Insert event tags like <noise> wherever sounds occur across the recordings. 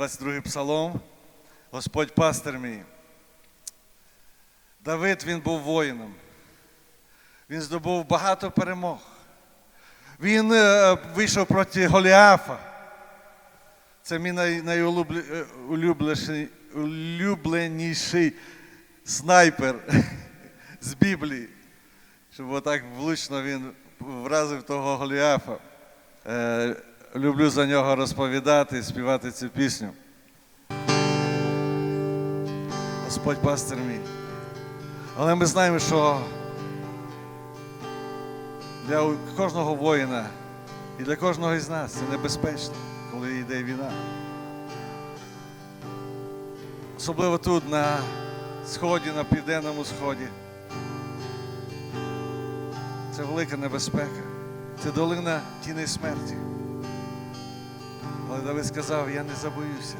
22 псалом. Господь пастир мій. Давид він був воїном. Він здобув багато перемог. Він е, вийшов проти Голіафа. Це мій най, найулюбленіший снайпер <laughs> з Біблії. Щоб отак влучно він вразив того Голіафа. Люблю за нього розповідати, співати цю пісню. Господь пастир мій. Але ми знаємо, що для кожного воїна і для кожного із нас це небезпечно, коли йде війна. Особливо тут, на сході, на південному сході. Це велика небезпека. Це долина тіни смерті. Але Давид сказав, я не забоюся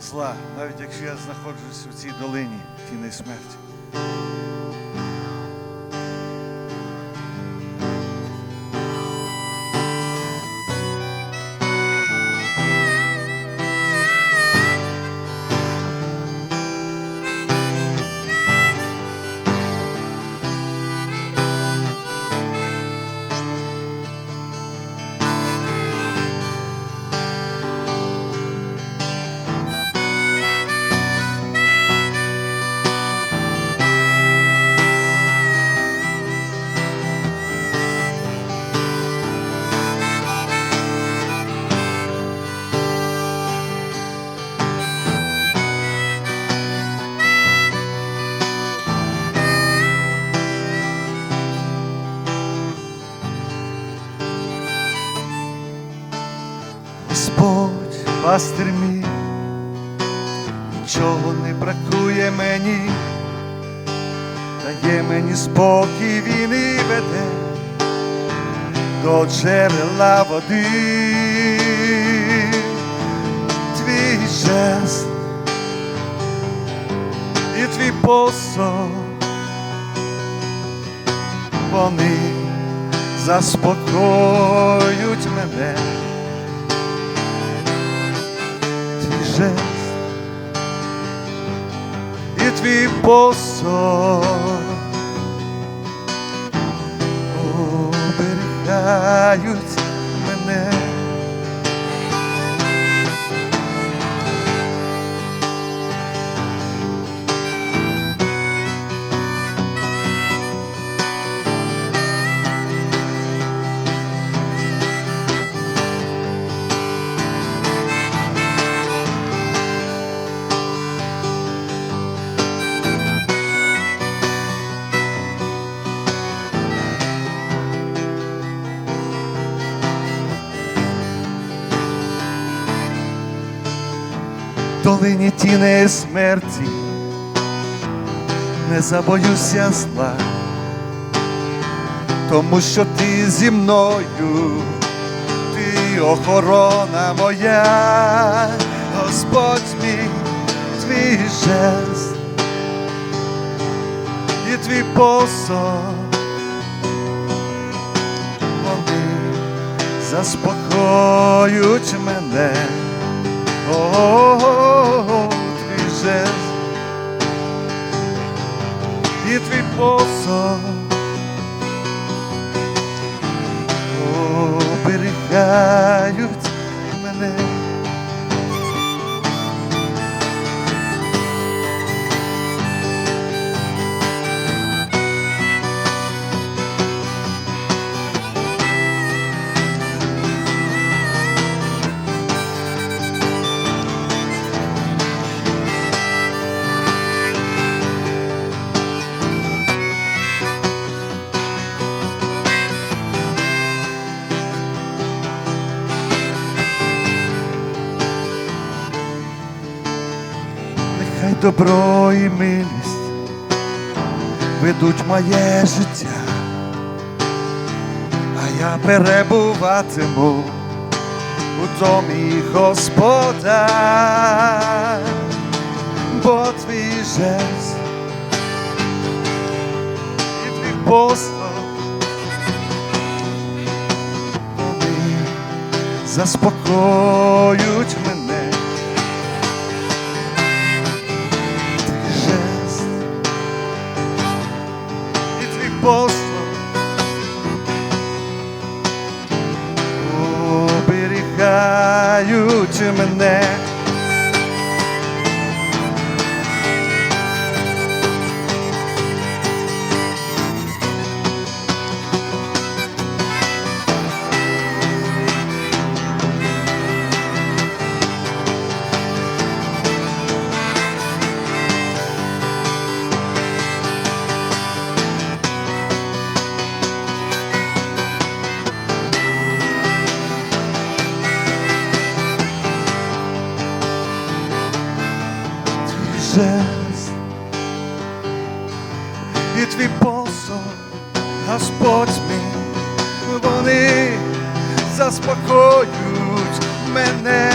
зла, навіть якщо я знаходжусь у цій долині тіни смерті. Господь, пастир мій, нічого не бракує мені, дає мені спокій він і веде до джерела води. Твій жест і твій посох, вони заспокоюють мене. Жест. І твій посол оберігають долині тіни смерті, не забоюся зла, тому що ти зі мною, ти охорона моя, Господь мій, твій жест і твій посох. Вони заспокоюють мене. О, твій і твій посох Нехай добро і милість ведуть моє життя, а я перебуватиму у домі Господа, бо твій жест і твій послуг вони заспокоюють мене. Ти мене. Жест і твій посол, Господь мій, вони заспокоюють мене.